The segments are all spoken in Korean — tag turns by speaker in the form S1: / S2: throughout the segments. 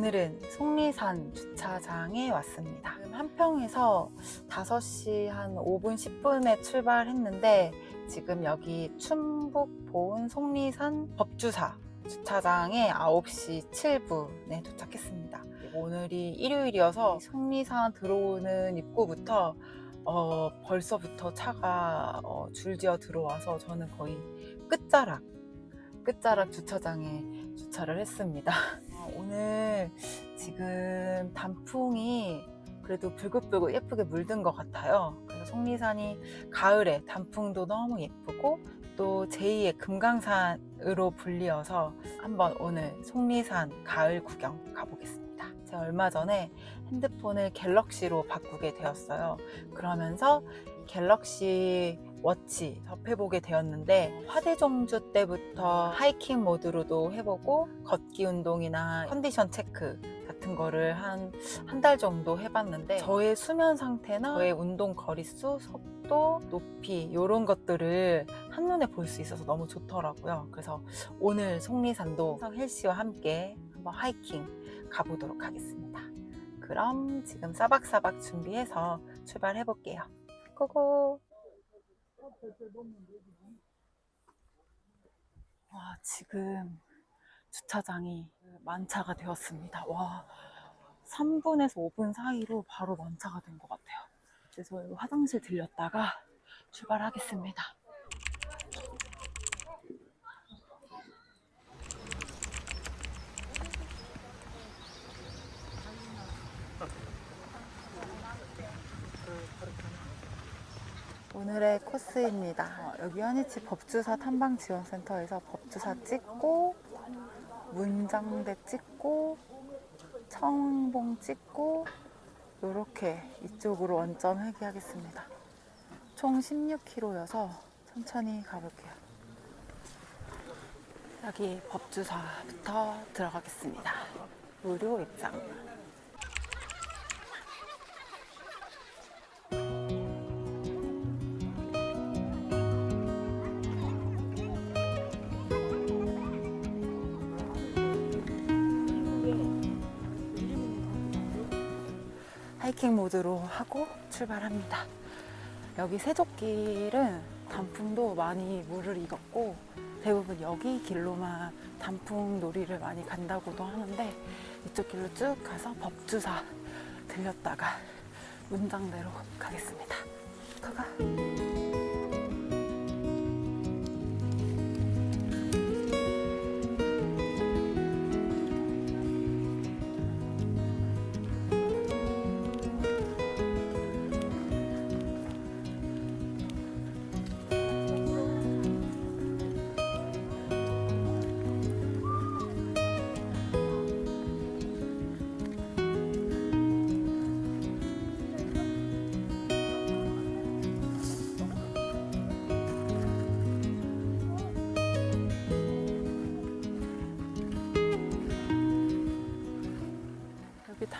S1: 오늘은 속리산 주차장에 왔습니다. 한평에서 5시 한 5분, 10분에 출발했는데 지금 여기 충북 보은 속리산 법주사 주차장에 9시 7분에 도착했습니다. 오늘이 일요일이어서 속리산 들어오는 입구부터 어, 벌써부터 차가 어, 줄지어 들어와서 저는 거의 끝자락, 끝자락 주차장에 주차를 했습니다. 어, 오늘 지금 단풍이 그래도 불긋불긋 예쁘게 물든 것 같아요. 그래서 속리산이 가을에 단풍도 너무 예쁘고 또 제2의 금강산으로 불리어서 한번 오늘 속리산 가을 구경 가보겠습니다. 제가 얼마 전에 핸드폰을 갤럭시로 바꾸게 되었어요. 그러면서 이 갤럭시 워치 접해보게 되었는데 화대종주 때부터 하이킹 모드로도 해보고 걷기 운동이나 컨디션 체크 같은 거를 한 한 달 정도 해봤는데 저의 수면 상태나 저의 운동 거리수, 속도, 높이 이런 것들을 한눈에 볼 수 있어서 너무 좋더라고요. 그래서 오늘 속리산도 헬시와 함께 한번 하이킹 가보도록 하겠습니다. 그럼 지금 싸박싸박 준비해서 출발해 볼게요. 고고! 와, 지금 주차장이 만차가 되었습니다. 와, 3분에서 5분 사이로 바로 만차가 된 것 같아요. 그래서 화장실 들렸다가 출발하겠습니다. 오늘의 코스입니다. 어, 여기 현이치 법주사 탐방 지원센터에서 법주사 찍고 문장대 찍고 청봉 찍고 이렇게 이쪽으로 원점 회귀하겠습니다. 총 16km여서 천천히 가볼게요. 여기 법주사부터 들어가겠습니다. 무료 입장. 하이킹 모드로 하고 출발합니다. 여기 세족길은 단풍도 많이 물을 익었고 대부분 여기 길로만 단풍 놀이를 많이 간다고도 하는데 이쪽 길로 쭉 가서 법주사 들렸다가 문장대로 가겠습니다. 가가.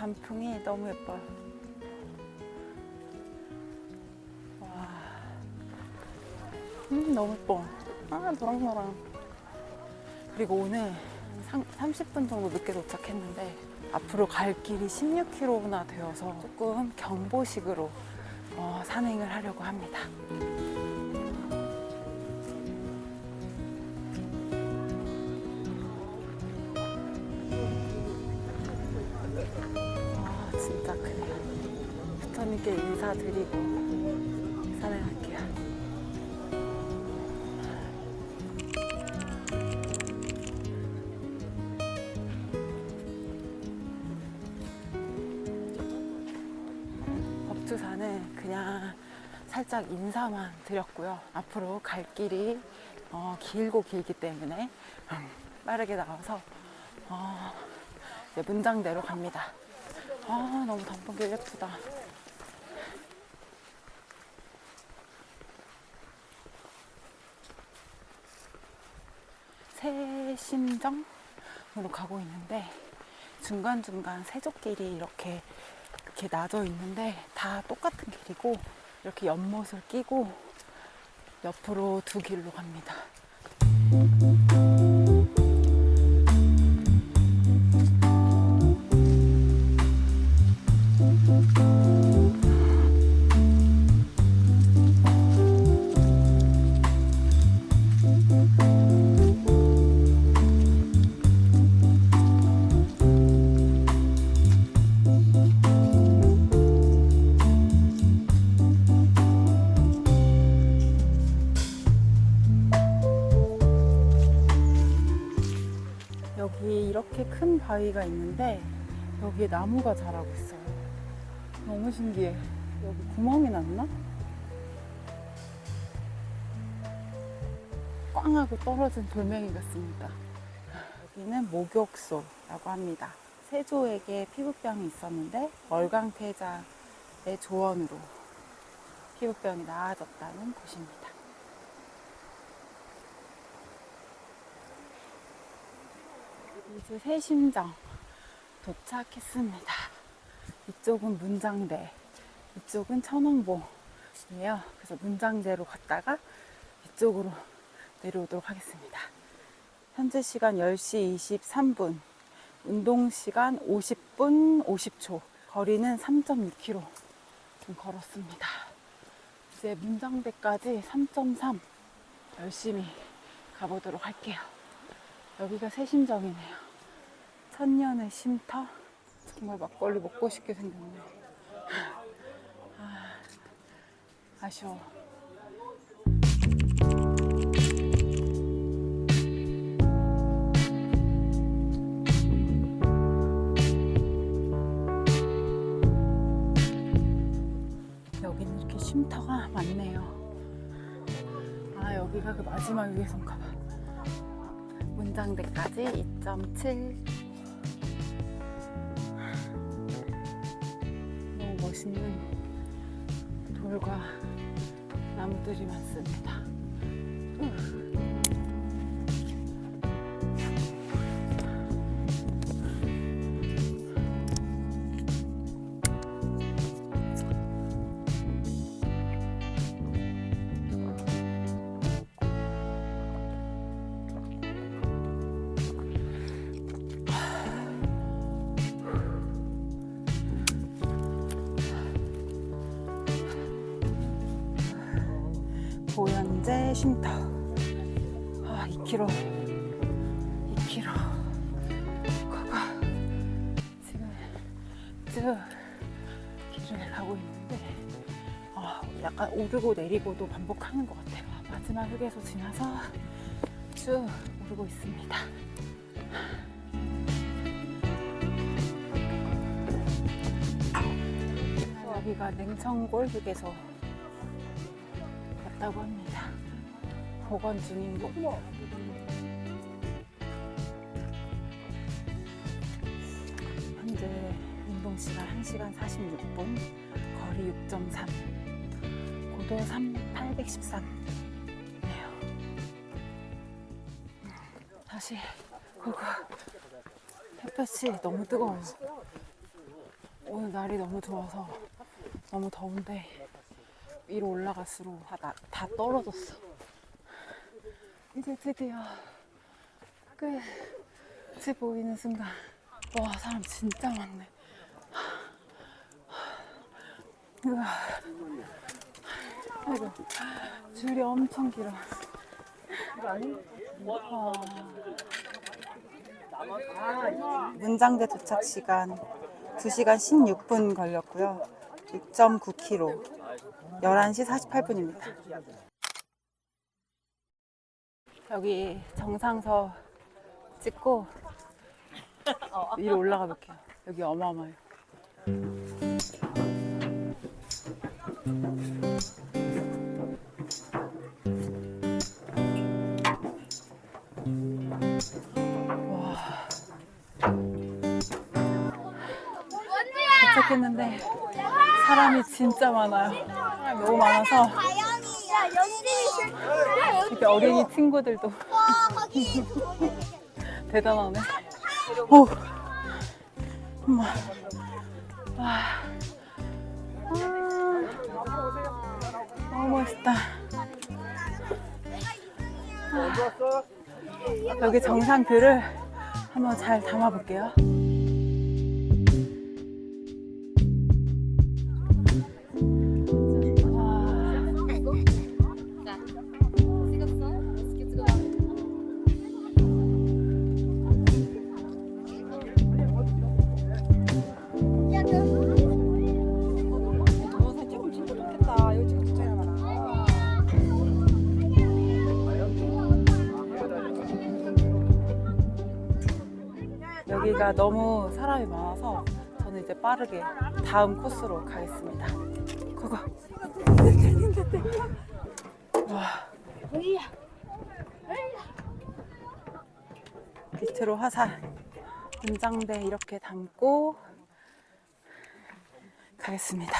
S1: 단풍이 너무 예뻐요. 와. 음, 너무 예뻐. 아, 노랑노랑. 그리고 오늘 상, 30분 정도 늦게 도착했는데 앞으로 갈 길이 16km나 되어서 조금 경보식으로 어, 산행을 하려고 합니다. 부처님께 인사드리고 산행할게요. 법주사는 그냥 살짝 인사만 드렸고요. 앞으로 갈 길이 어, 길고 길기 때문에 음, 빠르게 나와서 어, 문장대로 갑니다. 아 너무 단풍길 예쁘다. 새심정으로 가고 있는데 중간중간 세족길이 이렇게 이렇게 나져 있는데 다 똑같은 길이고 이렇게 연못을 끼고 옆으로 두 길로 갑니다. 바위가 있는데 여기에 나무가 자라고 있어요. 너무 신기해. 여기 구멍이 났나? 꽝 하고 떨어진 돌멩이 같습니다. 여기는 목욕소라고 합니다. 세조에게 피부병이 있었는데 월광퇴자의 조언으로 피부병이 나아졌다는 곳입니다. 이제 새심정 도착했습니다. 이쪽은 문장대, 이쪽은 천왕봉이에요. 그래서 문장대로 갔다가 이쪽으로 내려오도록 하겠습니다. 현재 시간 10시 23분, 운동 시간 50분 50초, 거리는 3.6km 좀 걸었습니다. 이제 문장대까지 3.3 열심히 가보도록 할게요. 여기가 새심정이네요. 천년의 쉼터. 정말 막걸리 먹고 싶게 생겼네. 아, 아쉬워. 여기는 이렇게 쉼터가 많네요. 아, 여기가 그 마지막 위에선가 봐. 문장대까지 2.7 너무 멋있는 돌과 나무들이 많습니다. 보현재 쉼터. 아, 2km. 2km. 가가. 지금 쭉 길을 가고 있는데, 아, 약간 오르고 내리고도 반복하는 것 같아요. 마지막 휴게소 지나서 쭉 오르고 있습니다. 여기가 냉천골 휴게소 같다고 합니다. 보건 중인 곳. 현재 운동 시간 1시간 46분, 거리 6.3, 고도 3, 813. 네요. 다시 그거 햇볕이 너무 뜨거워요. 오늘 날이 너무 좋아서 너무 더운데 위로 올라갈수록 다, 나- 다 떨어졌어. 이제 드디어 끝이 보이는 순간. 와, 사람 진짜 많네. 아이고, 줄이 엄청 길어. 와. 문장대 도착 시간 2시간 16분 걸렸고요. 6.9km. 11시 48분입니다. 여기 정상서 찍고 위로 올라가 볼게요. 여기 어마어마해요. 와. 도착했는데 사람이 진짜 많아요. 사람이 너무 많아서
S2: 여기
S1: 이렇게 어린이 친구들도 대단하네. 오, 엄마. 와. 아, 너무 멋있다. 여기 정상 뷰를 한번 잘 담아볼게요. 너무 사람이 많아서 저는 이제 빠르게 다음 코스로 가겠습니다. 그거. 와. 밑으로 화살. 분장대 이렇게 담고 가겠습니다.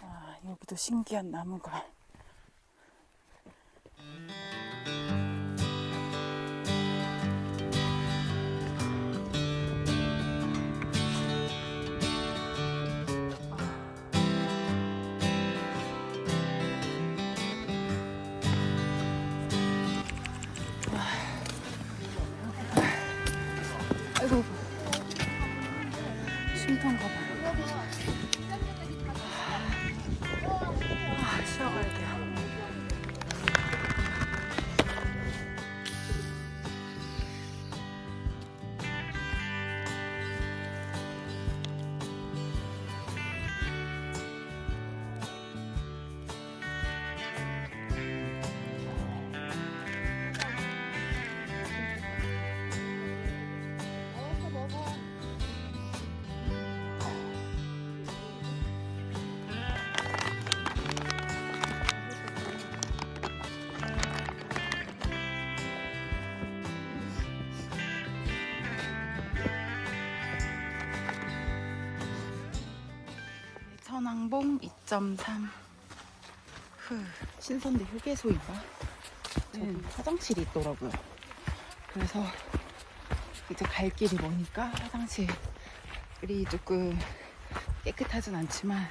S1: 아, 여기도 신기한 나무가. 천왕봉 2.3. 후,
S3: 신선대 휴게소인가? 저기
S1: 음.
S3: 화장실이 있더라고요. 그래서 이제 갈 길이 머니까 화장실이 조금 깨끗하진 않지만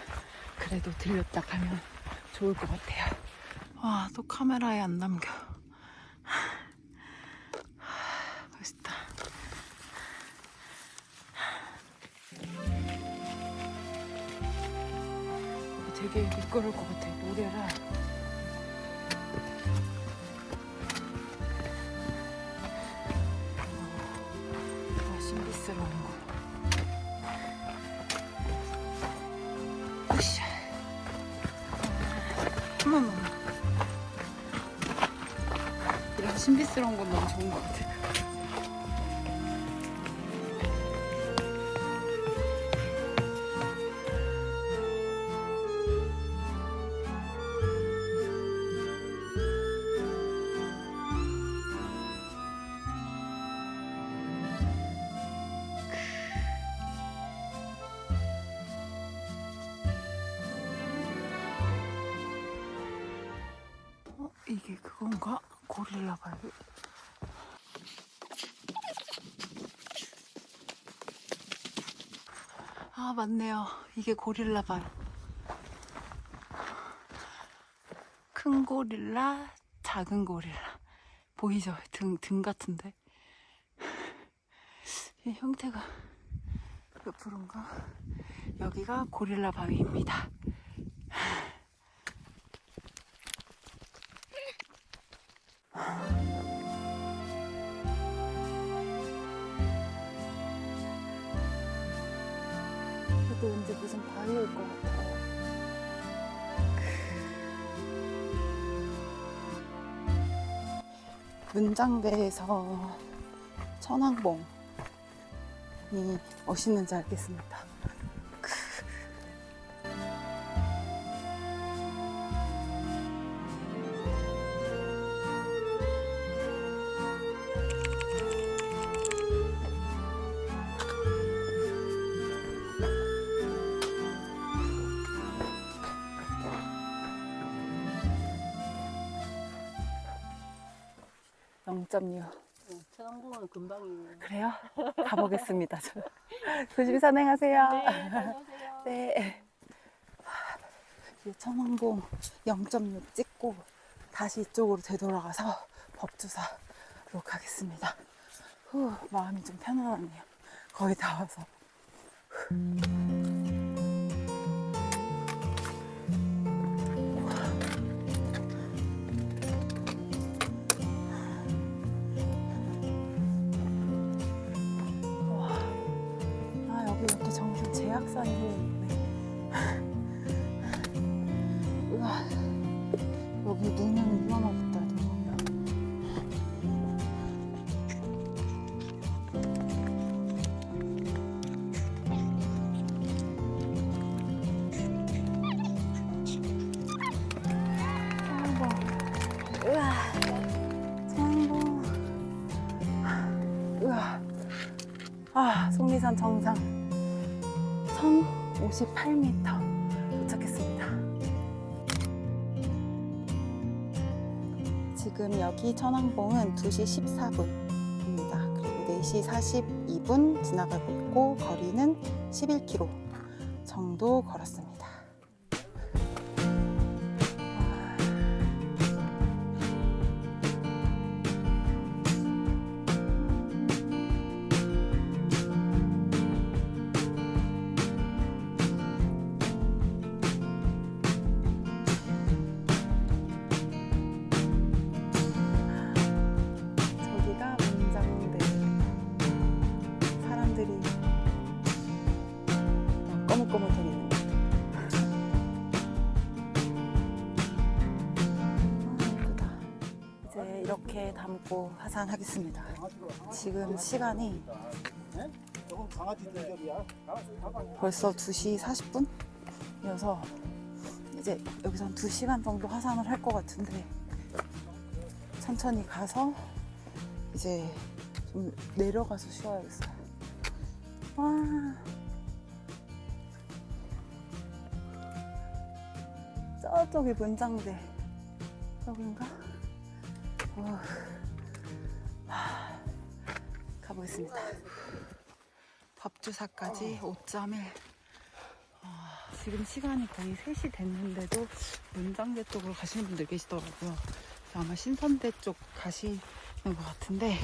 S3: 그래도 들렸다 가면 좋을 것 같아요.
S1: 와, 또 카메라에 안 남겨.
S3: 되게 미끄러울 것 같아요. 모래라.
S1: 와, 신비스러운 거.
S3: 으쌰.
S1: 어머머.
S3: 이런 신비스러운 건 너무 좋은 것 같아
S1: 그건가? 고릴라 바위. 아, 맞네요. 이게 고릴라 바위. 큰 고릴라, 작은 고릴라. 보이죠? 등, 등 같은데. 이 형태가 몇 프로인가? 여기가 고릴라 바위입니다. 왠지 무슨 바위일 것 같아요. 문장대에서 천왕봉이 멋있는지 알겠습니다. 가보겠습니다. 저. 조심히 산행하세요.
S4: 네.
S1: 네. 천왕봉 0.6 찍고 다시 이쪽으로 되돌아가서 법주사로 가겠습니다. 후, 마음이 좀 편안하네요. 거의 다 와서. 와, 으아, 성공. 으아, 아, 속리산 정상 1058m 도착했습니다. 지금 여기 천왕봉은 2시 14분입니다. 그리고 4시 42분 지나가고 있고 거리는 11km 정도 걸었습니다. 막 꺼뭇꺼뭇거리는 것 아, 예쁘다. 이제 이렇게 담고 하산하겠습니다. 지금 시간이 벌써 2시 40분이어서 이제 여기서 한 2시간 정도 하산을 할 것 같은데 천천히 가서 이제 좀 내려가서 쉬어야겠어요. 와. 저쪽이 문장대. 여긴가? 어. 하. 가보겠습니다. 밥주사까지 5.1. 아, 지금 시간이 거의 3시 됐는데도 문장대 쪽으로 가시는 분들 계시더라고요. 아마 신선대 쪽 가시는 것 같은데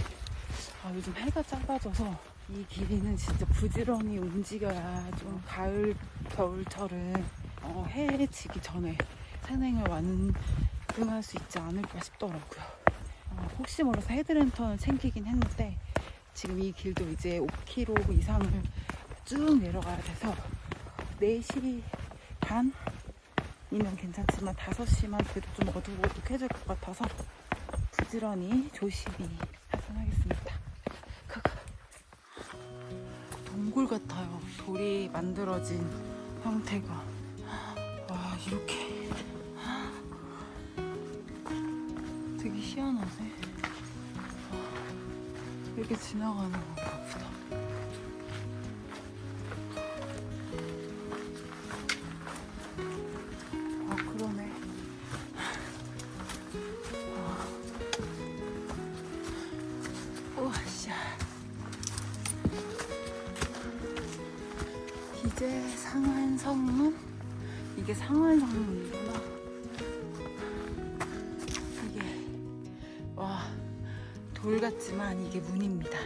S1: 아, 요즘 해가 짧아져서 이 길이는 진짜 부지런히 움직여야 좀 가을 겨울철은 어, 해 지기 전에 산행을 완등할 수 있지 않을까 싶더라고요. 어, 혹시 몰라서 헤드랜턴을 챙기긴 했는데 지금 이 길도 이제 5km 이상을 쭉 내려가야 돼서 4시 반 이면 괜찮지만 5시만 그래도 좀 어둑어둑해질 것 같아서 부지런히 조심히 하산하겠습니다. 동굴 같아요. 돌이 만들어진 형태가. 와, 이렇게. 지나가는 건가 보다. 아, 그러네. 우와샤. 이제 상한성문? 이게 상한성문이구나. 돌 같지만 이게 문입니다.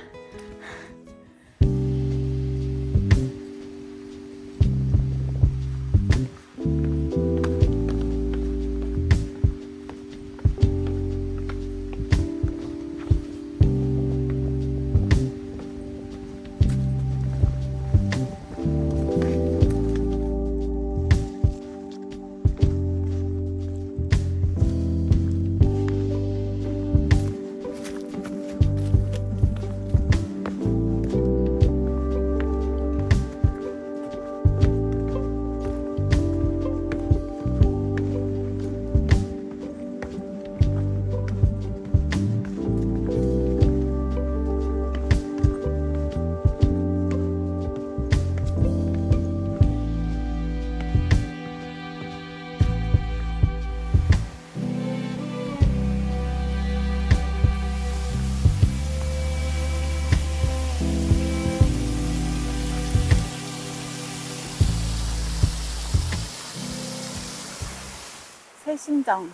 S1: 신정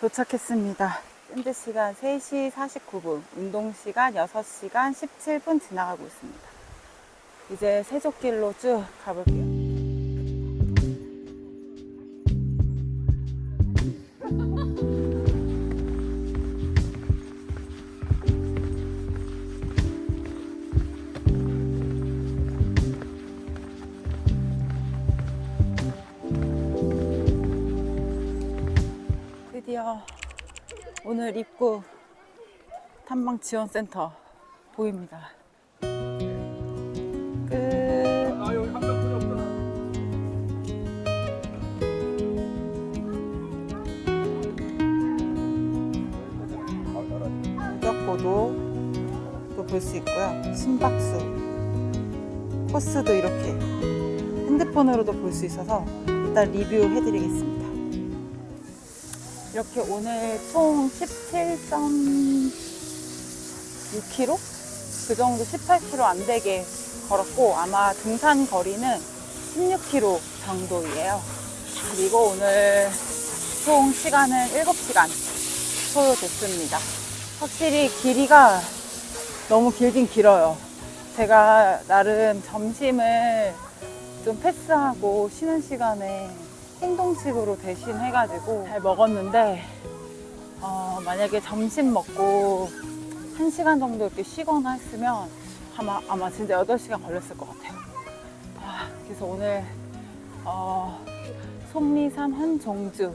S1: 도착했습니다. 현재 시간 3시 49분, 운동 시간 6시간 17분 지나가고 있습니다. 이제 세족길로 쭉 가볼게요. 드디어 오늘 입구 탐방 지원 센터 보입니다. 끝.
S5: 아 여기 한명 들었구나.
S1: 정도도 볼수 있고요. 심박수, 코스도 이렇게 핸드폰으로도 볼 수 있어서 일단 리뷰해드리겠습니다. 이렇게 오늘 총 17.6km? 그 정도 18km 안 되게 걸었고 아마 등산 거리는 16km 정도예요. 그리고 오늘 총 시간은 7시간 소요됐습니다. 확실히 길이가 너무 길긴 길어요. 제가 나름 점심을 좀 패스하고 쉬는 시간에 행동식으로 대신 해가지고 잘 먹었는데 어, 만약에 점심 먹고 1시간 정도 이렇게 쉬거나 했으면 아마, 아마 진짜 8시간 걸렸을 것 같아요. 아, 그래서 오늘 어, 속리산 한종주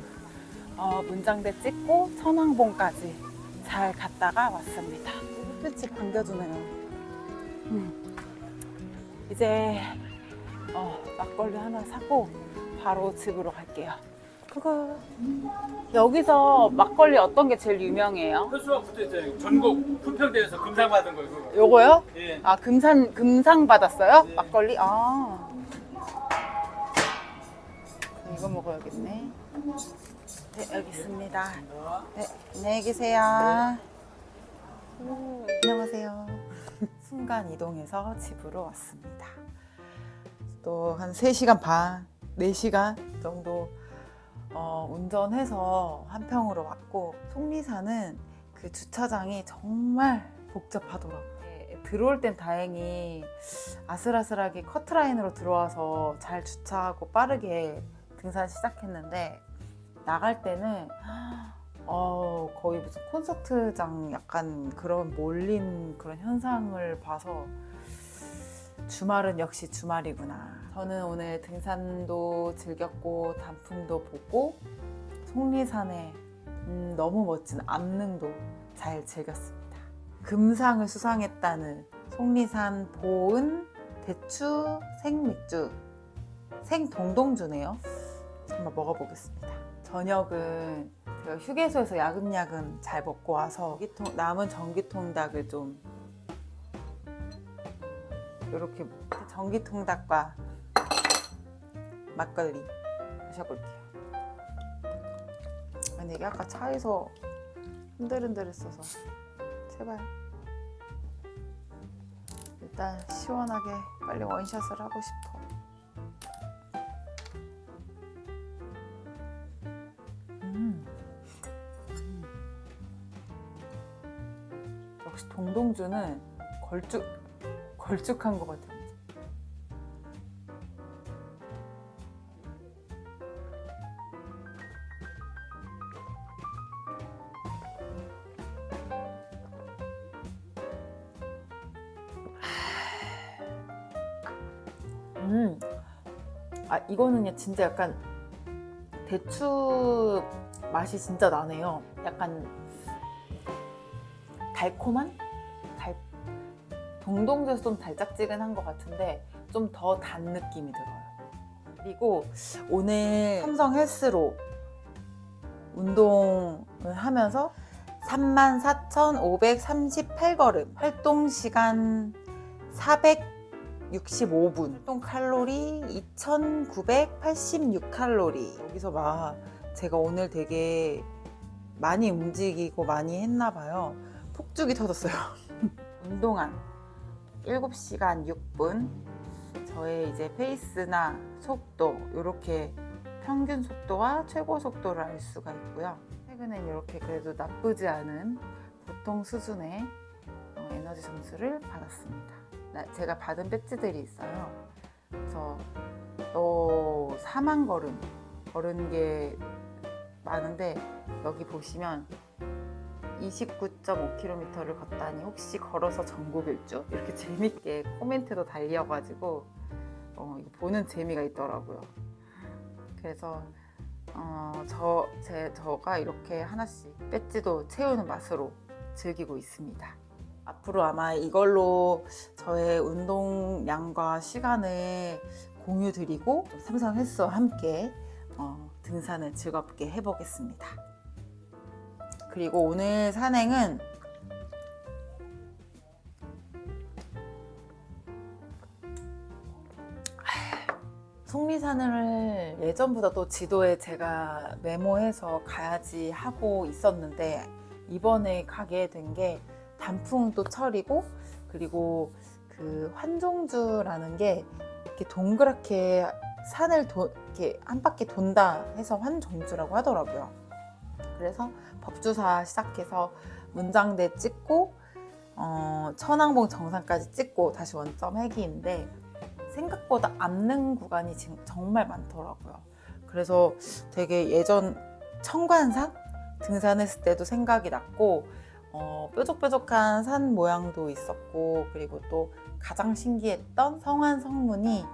S1: 어, 문장대 찍고 천왕봉까지 잘 갔다가 왔습니다. 햇빛이 반겨주네요. 음. 이제 어, 막걸리 하나 사고 바로 집으로 갈게요. 그거 여기서 막걸리 어떤 게 제일 유명해요?
S5: 표수가 붙어 있어요. 전국 품평대에서 금상 받은 거 이거.
S1: 요거요?
S5: 예.
S1: 아 금산 금상 받았어요?
S5: 네.
S1: 막걸리? 아 이거 먹어야겠네. 네 여기 있습니다. 네 안녕히 계세요. 안녕하세요. 순간 이동해서 집으로 왔습니다. 또 한 3시간 반, 4시간 정도 어, 운전해서 한평으로 왔고 속리산은 그 주차장이 정말 복잡하더라고요. 네, 들어올 땐 다행히 아슬아슬하게 커트라인으로 들어와서 잘 주차하고 빠르게 등산 시작했는데 나갈 때는 어, 거의 무슨 콘서트장 약간 그런 몰린 그런 현상을 봐서 주말은 역시 주말이구나. 저는 오늘 등산도 즐겼고 단풍도 보고 속리산의 음, 너무 멋진 암릉도 잘 즐겼습니다. 금상을 수상했다는 속리산 보은 대추 생맥주 생동동주네요. 한번 먹어보겠습니다. 저녁은 제가 휴게소에서 야금야금 잘 먹고 와서 전기통- 남은 전기통닭을 좀 이렇게 전기통닭과 막걸리 마셔볼게요. 아니 이게 아까 차에서 흔들흔들했어서 제발 일단 시원하게 빨리 원샷을 하고 싶어. 음. 음. 역시 동동주는 걸쭉 걸쭉한 것 같아요. 이거는 진짜 약간 대추 맛이 진짜 나네요. 약간 달콤한 달 동동주에서 좀 달짝지근한 것 같은데 좀 더 단 느낌이 들어요. 그리고 오늘 삼성 헬스로 운동을 하면서 34,538걸음, 활동 시간 465분, 활동 칼로리 2,986칼로리. 여기서 막 제가 오늘 되게 많이 움직이고 많이 했나 봐요. 폭죽이 터졌어요. 운동한 7시간 6분. 저의 이제 페이스나 속도 이렇게 평균 속도와 최고 속도를 알 수가 있고요. 최근엔 이렇게 그래도 나쁘지 않은 보통 수준의 어, 에너지 점수를 받았습니다. 나- 제가 받은 배지들이 있어요. 그래서 또 4만 걸음 걸은 게 많은데 여기 보시면 29.5km를 걷다니 혹시 걸어서 전국 일주 이렇게 재밌게 코멘트도 달려가지고 어, 보는 재미가 있더라고요. 그래서 어, 저, 제, 저가 이렇게 하나씩 배지도 채우는 맛으로 즐기고 있습니다. 앞으로 아마 이걸로 저의 운동량과 시간을 공유드리고 삼성헬스와 함께 어, 등산을 즐겁게 해보겠습니다. 그리고 오늘 산행은 속리산을 예전보다 또 지도에 제가 메모해서 가야지 하고 있었는데 이번에 가게 된 게 단풍도 철이고 그리고 그 환종주라는 게 이렇게 동그랗게 산을 도, 이렇게 한 바퀴 돈다 해서 환종주라고 하더라고요. 그래서 법주사 시작해서 문장대 찍고 어, 천왕봉 정상까지 찍고 다시 원점 회기인데 생각보다 앉는 구간이 지금 정말 많더라고요. 그래서 되게 예전 청관산 등산했을 때도 생각이 났고 어, 뾰족뾰족한 산 모양도 있었고 그리고 또 가장 신기했던 성안 성문이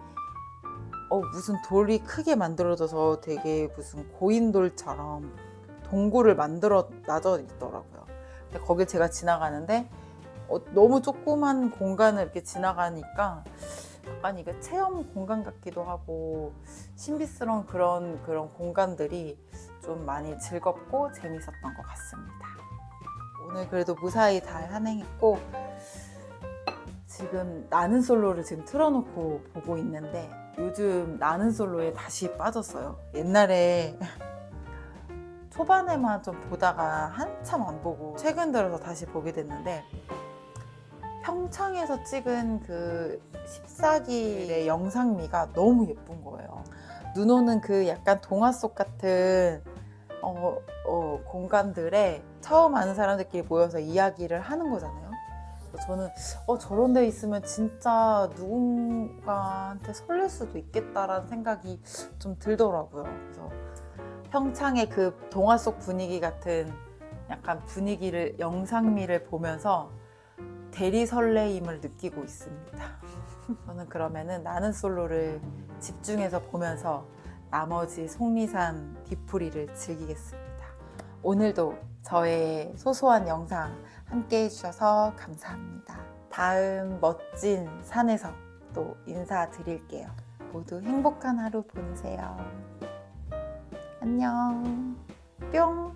S1: 어, 무슨 돌이 크게 만들어져서 되게 무슨 고인돌처럼 동굴을 만들어 놔져 있더라고요. 근데 거길 제가 지나가는데 어, 너무 조그만 공간을 이렇게 지나가니까 약간 이게 체험 공간 같기도 하고 신비스러운 그런 그런 공간들이 좀 많이 즐겁고 재밌었던 것 같습니다. 오늘 그래도 무사히 잘 한행했고 지금 나는 솔로를 지금 틀어놓고 보고 있는데 요즘 나는 솔로에 다시 빠졌어요. 옛날에 초반에만 좀 보다가 한참 안 보고 최근 들어서 다시 보게 됐는데 평창에서 찍은 그 14기의 영상미가 너무 예쁜 거예요. 눈 오는 그 약간 동화 속 같은 어, 어, 공간들에 처음 아는 사람들끼리 모여서 이야기를 하는 거잖아요. 저는 어, 저런 데 있으면 진짜 누군가한테 설렐 수도 있겠다라는 생각이 좀 들더라고요. 그래서 평창의 그 동화 속 분위기 같은 약간 분위기를 영상미를 보면서 대리 설레임을 느끼고 있습니다. 저는 그러면은 나는 솔로를 집중해서 보면서 나머지 속리산 뒤풀이를 즐기겠습니다. 오늘도 저의 소소한 영상 함께 해주셔서 감사합니다. 다음 멋진 산에서 또 인사드릴게요. 모두 행복한 하루 보내세요. 안녕. 뿅.